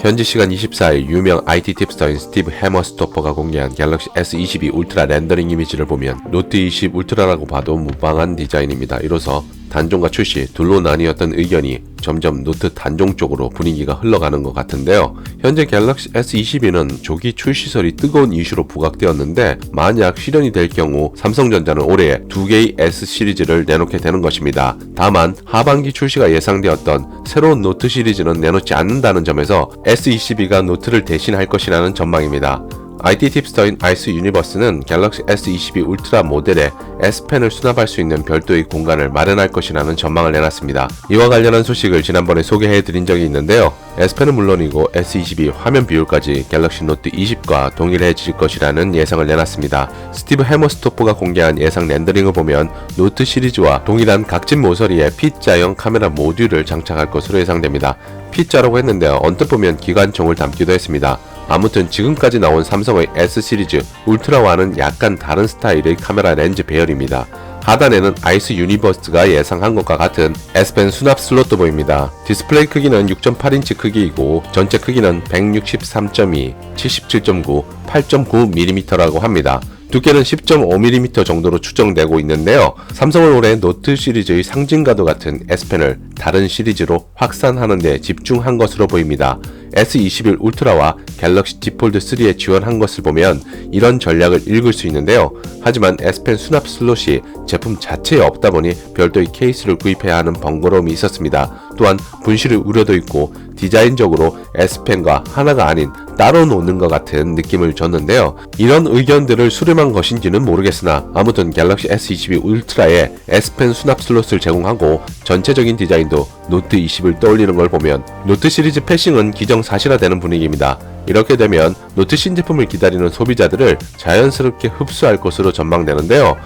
현지 시간 24일 유명 IT 팁스터인 스티브 해머스토퍼가 공개한 갤럭시 S22 울트라 렌더링 이미지를 보면 노트 20 울트라라고 봐도 무방한 디자인입니다. 이로써 단종과 출시 둘로 나뉘었던 의견이 점점 노트 단종 쪽으로 분위기가 흘러가는 것 같은데요. 현재 갤럭시 S22는 조기 출시설이 뜨거운 이슈로 부각되었는데 만약 실현이 될 경우 삼성전자는 올해 두 개의 S 시리즈를 내놓게 되는 것입니다. 다만 하반기 출시가 예상되었던 새로운 노트 시리즈는 내놓지 않는다는 점에서 S22가 노트를 대신할 것이라는 전망입니다. IT 팁스터인 아이스 유니버스는 갤럭시 S22 울트라 모델에 S펜을 수납할 수 있는 별도의 공간을 마련할 것이라는 전망을 내놨습니다. 이와 관련한 소식을 지난번에 소개해 드린 적이 있는데요. S펜은 물론이고 S22 화면 비율까지 갤럭시 노트 20과 동일해질 것이라는 예상을 내놨습니다. 스티브 해머스토프가 공개한 예상 렌더링을 보면 노트 시리즈와 동일한 각진 모서리에 P자형 카메라 모듈을 장착할 것으로 예상됩니다. P자라고 했는데요. 언뜻 보면 기관총을 담기도 했습니다. 아무튼 지금까지 나온 삼성의 S 시리즈 울트라와는 약간 다른 스타일의 카메라 렌즈 배열입니다. 하단에는 아이스 유니버스가 예상한 것과 같은 S펜 수납 슬롯도 보입니다. 디스플레이 크기는 6.8인치 크기이고 전체 크기는 163.2, 77.9, 8.9mm라고 합니다. 두께는 10.5mm 정도로 추정되고 있는데요. 삼성은 올해 노트 시리즈의 상징과도 같은 S펜을 다른 시리즈로 확산하는 데 집중한 것으로 보입니다. S21 울트라와 갤럭시 Z 폴드 3에 지원한 것을 보면 이런 전략을 읽을 수 있는데요. 하지만 S펜 수납 슬롯이 제품 자체에 없다 보니 별도의 케이스를 구입해야 하는 번거로움이 있었습니다. 또한 분실의 우려도 있고 디자인적으로 S펜과 하나가 아닌 따로 노는 것 같은 느낌을 줬는데요. 이런 의견들을 수렴한 것인지는 모르겠으나 아무튼 갤럭시 S22 울트라에 S펜 수납 슬롯을 제공하고 전체적인 디자인도 노트 20을 떠올리는 걸 보면 노트 시리즈 패싱은 기정사실화되는 분위기입니다. 이렇게 되면 노트 신제품을 기다리는 소비자들을 자연스럽게 흡수할 것으로 전망되는데요.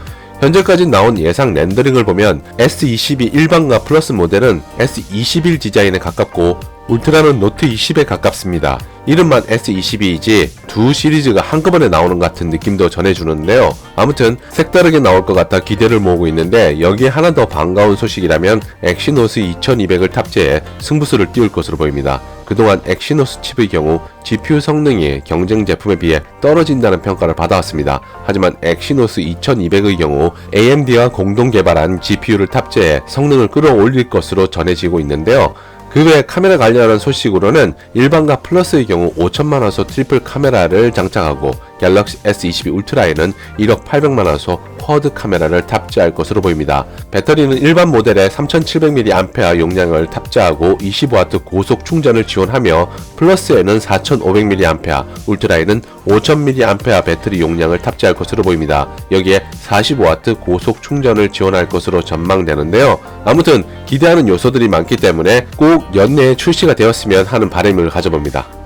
현재까지 나온 예상 렌더링을 보면 S22 일반과 플러스 모델은 S21 디자인에 가깝고 울트라는 노트 20에 가깝습니다. 이름만 S22이지 두 시리즈가 한꺼번에 나오는 것 같은 느낌도 전해주는데요. 아무튼 색다르게 나올 것 같아 기대를 모으고 있는데 여기에 하나 더 반가운 소식이라면 엑시노스 2200을 탑재해 승부수를 띄울 것으로 보입니다. 그동안 엑시노스 칩의 경우 GPU 성능이 경쟁 제품에 비해 떨어진다는 평가를 받아왔습니다. 하지만 엑시노스 2200의 경우 AMD와 공동 개발한 GPU를 탑재해 성능을 끌어올릴 것으로 전해지고 있는데요. 그 외 카메라 관련한 소식으로는 일반과 플러스의 경우 5천만 화소 트리플 카메라를 장착하고 갤럭시 S22 울트라에는 1억 800만 화소 쿼드 카메라를 탑재할 것으로 보입니다. 배터리는 일반 모델에 3700mAh 용량을 탑재하고 25W 고속 충전을 지원하며 플러스에는 4500mAh, 울트라에는 5000mAh 배터리 용량을 탑재할 것으로 보입니다. 여기에 45W 고속 충전을 지원할 것으로 전망되는데요. 아무튼 기대하는 요소들이 많기 때문에 꼭 연내에 출시가 되었으면 하는 바람을 가져봅니다.